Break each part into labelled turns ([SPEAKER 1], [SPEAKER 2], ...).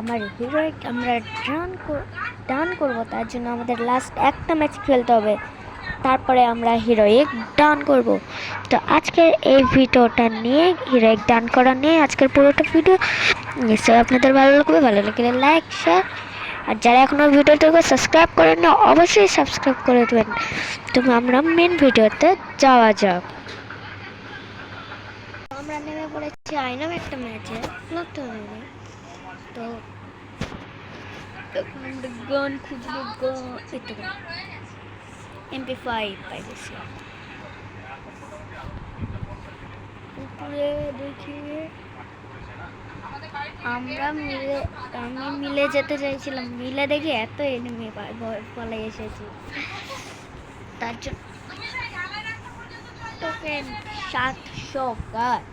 [SPEAKER 1] আমার হিরো আমরা ডান ডান করব, তার জন্য আমাদের লাস্ট একটা ম্যাচ খেলতে হবে। তারপরে আমরা হিরোইক ডান করব। তো আজকের এই ভিডিওটা নিয়ে হিরোইক ডান করা নিয়ে আজকের পুরোটা ভিডিও নিশ্চয়ই আপনাদের ভালো লাগবে। ভালো লাগলে লাইক শেয়ার আর যারা এখনও ভিডিওটাকে সাবস্ক্রাইব করেন না অবশ্যই সাবস্ক্রাইব করে দেবেন। তো আমরা মেন ভিডিওতে যাওয়া যাক। আমরা নেমে পড়েছি আইনাম একটা ম্যাচে নতুন তো এখন আমরা গান খুঁজবো গান এতো এমপি ফাইভ পাই গেছি উপরে দেখি আমরা মিলে আমি মিলে যেতে চাইছিলাম। মিলে দেখি এত এনিমি ফলে এসেছি। তার জন্য সাতশো গাছ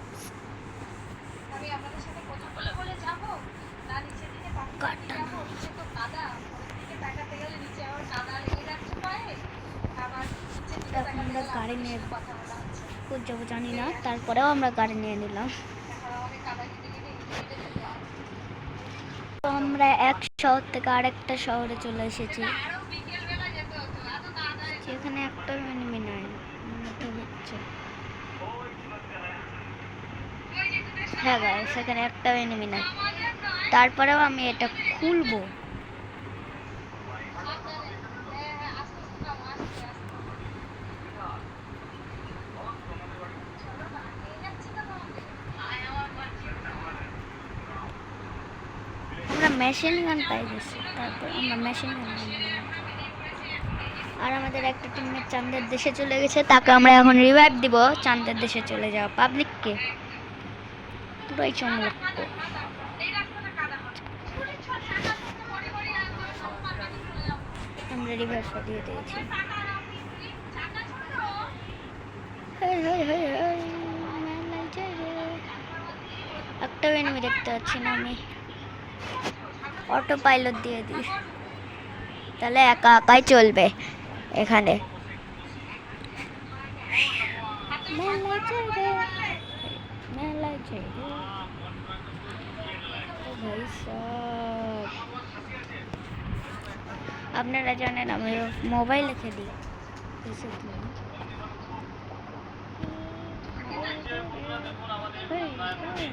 [SPEAKER 1] এখন আমরা গাড়ি নিয়ে কোথাও যাব জানি না তারপরেও আমরা গাড়ি নিয়ে নিলাম। তো আমরা এক শহর থেকে আরেকটা শহরে চলে এসেছি। যেখানে একটা এনিমি নাই হচ্ছে। হ্যাঁ গাই সেখানে একটা এনিমি নাই। তারপরেও আমি এটা খুলবো। আমরা মেশিন গান পাই গেছি তারপর আমরা মেশিন গান আর আমাদের একটা টিমের চাঁদের দেশে চলে গেছে, তাকে আমরা এখন রিভাইভ দিব, চাঁদের দেশে চলে যাওয়া পাবলিককে পুরোই চমলক্ষ আমরা রিভার সরিয়ে দিয়েছি একটাও এনিমি দেখতে পাচ্ছি না আমি। অটো পাইলট দিয়ে দিই। তাহলে একা একাই চলবে এখানে। ভাই আপনারা জানেন আমি মোবাইলে নিয়ে। হেই, হেই।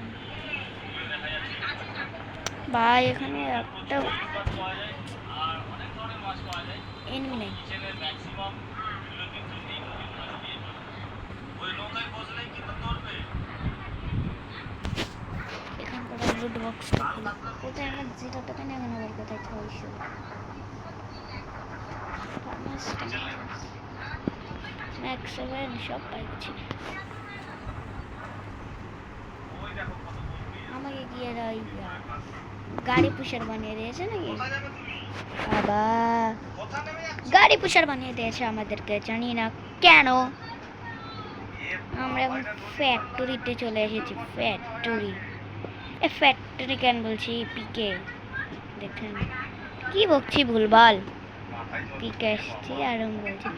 [SPEAKER 1] ভাই এখানে একটা এনিমি নেই এখানকার লুট বক্সটা কোথায় আমার জিরো টাকা নেই এখন কোথায় ছয়শো ম্যাক্স সব পাইছি। আমাকে গিয়ে গাড়ি। পুষার বানিয়ে দিয়েছে নাকি? বাবা। গাড়ি পুষার বানিয়ে দিয়েছে আমাদেরকে, জানি না কেন। আমরা এখন ফ্যাক্টরিতে চলে এসেছি ফ্যাক্টরি এ ফ্যাক্টরি কেন বলছি? পিকে দেখেন। কি বকছি ভুলভাল। পিকে আসছি আর বলছি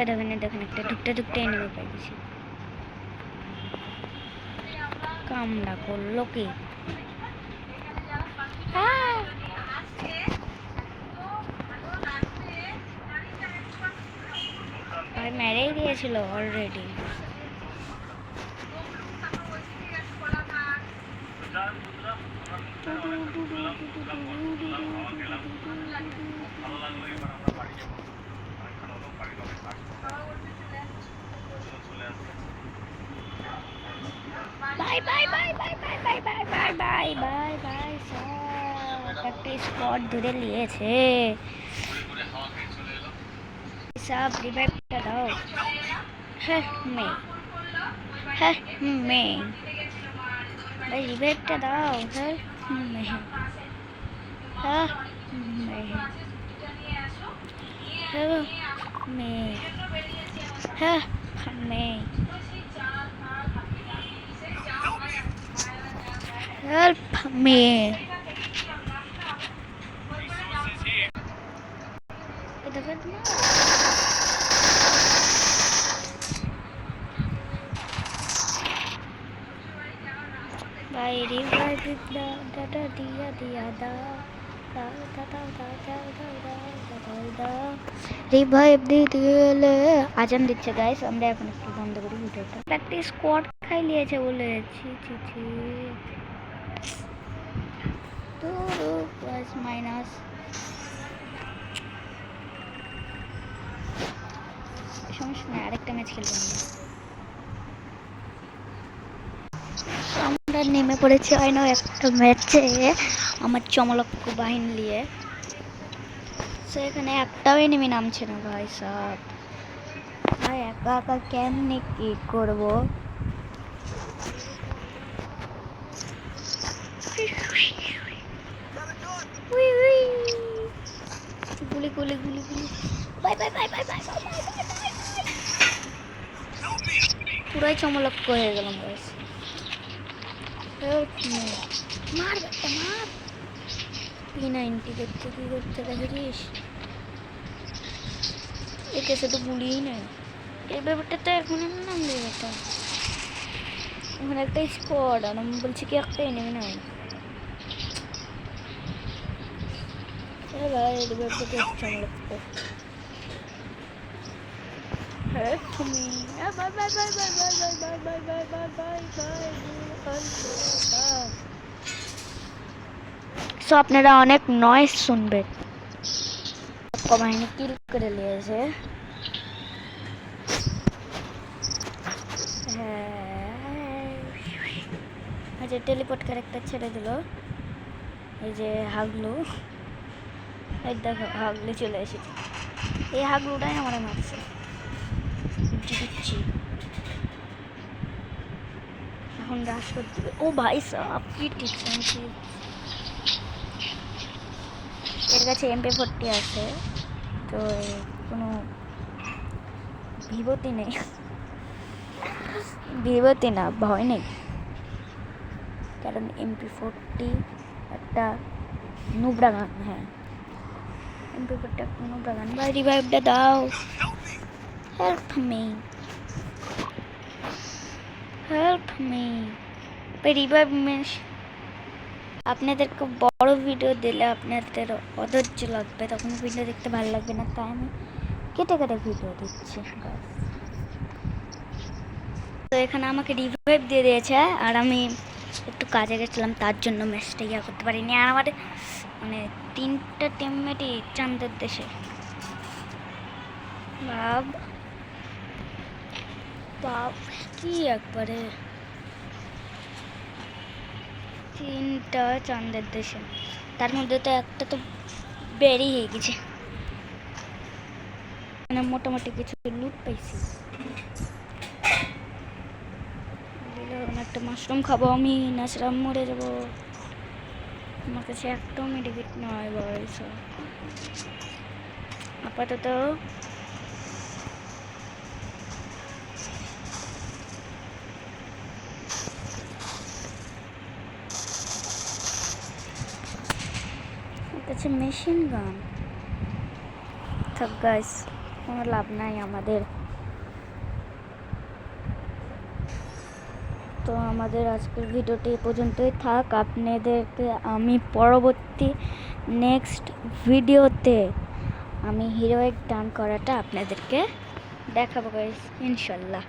[SPEAKER 1] দেখেন দেখেন একটা ঢুকতে ঢুকতে এনে গেছি কামড়া করল কি? মেরেই দিয়েছিল অলরেডি বাই স্পট ধরে নিয়েছে সব রিভাইভটা দাও হ্যাঁ মে হ্যাঁ মে ভাই রিভাইভটা দাও স্যার হ্যাঁ হ্যাঁ মেয়ে। help me দা দা দা দিয়া দিয়া দা রিভাইভ দিয়ে দিলে আজান দিচ্ছে গাইস আমরা এখন একটু বন্ধ করি ভিডিওটা। একটা স্কোয়াড খাই নিয়েছে বলে। ছি ছি ছি। তো প্লাস মাইনাস সমস্যা নেই আরেকটা ম্যাচ খেলব আমরা আমরা নেমে পড়েছি আইনো একটা ম্যাচে আমার চমলক্ষ বাহিনী নিয়ে। সো এখানে একটাও এনিমি নামছে না, ভাই সাহ ভাই, একা একা কেমনে কি করব। গুলি গুলি গুলি গুলি। Bye bye bye bye bye bye পুরাই চমলক্ষ হয়ে গেলাম গাইস হেল্প মি মার বেটা মার পি নাইনটি করতে কি করতে দেখেছিস একে সে তো গুলিই নেই এই ব্যাপারটা তো এখন নাম দেবে এটা ওখানে একটা স্পট আর আমি বলছি কি একটা এনেমি নাই ভাই এই ব্যাপারটা তো চমলক্ষ Help me. Bye bye bye bye bye bye bye bye bye bye bye bye. So আপনারা অনেক নয়েজ শুনবেন বাহিনী কিল করে নিয়েছে হ্যাঁ। আচ্ছা টেলিপোর্ট ক্যারেক্টার ছেড়ে দিল এই যে হাগলু এই দেখো হাগলু চলে এসেছে এই হাগলুটাই আমার মারছে দিচ্ছি এখন রাশ করতে ও ভাই সাহ কি টিকছে এর কাছে এমপি ফোরটি আছে, তো কোনো ভিভোতে নেই। ভিভোতে না, ভয় নেই। কারণ এমপি ফোরটি একটা নুবরা গান হ্যাঁ এমপি ফোরটি একটা নুবরা গান ভাই রিভাইভটা দাও। Help me help me revive means আপনাদেরকে বড় ভিডিও দিলে আপনাদের অধৈর্য লাগবে, তখন ভিডিও দেখতে ভালো লাগবে না, তাই আমি কেটে কেটে ভিডিও দিচ্ছি তো এখানে আমাকে রিভাইভ দিয়ে দিয়েছে, আর আমি একটু কাজে গেছিলাম, তার জন্য ম্যাচটা ইয়া করতে পারিনি, আর আমার মানে তিনটা টিমমেটই চান্দের দেশে। ভাব বাপ কি একবারে? তিনটা চাঁদের দেশে। তার মধ্যে তো একটা তো বেরিয়ে হয়ে গেছে। মানে মোটামুটি কিছু লুট পাইছি। একটা মাশরুম খাব আমি নাচরাম মরে যাব। আমার কাছে একটাও মেডিকেট নয় বয়স। আপাতত হচ্ছে মেশিন গান থাক গাইস কোনো লাভ নাই আমাদের। তো আমাদের আজকের ভিডিওটি পর্যন্তই থাক। আপনাদেরকে আমি পরবর্তী নেক্সট ভিডিওতে আমি হিরোইক ডান করাটা আপনাদেরকে দেখাবো গাইস ইনশাল্লাহ।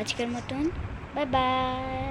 [SPEAKER 1] আজকের মতন বাই বাই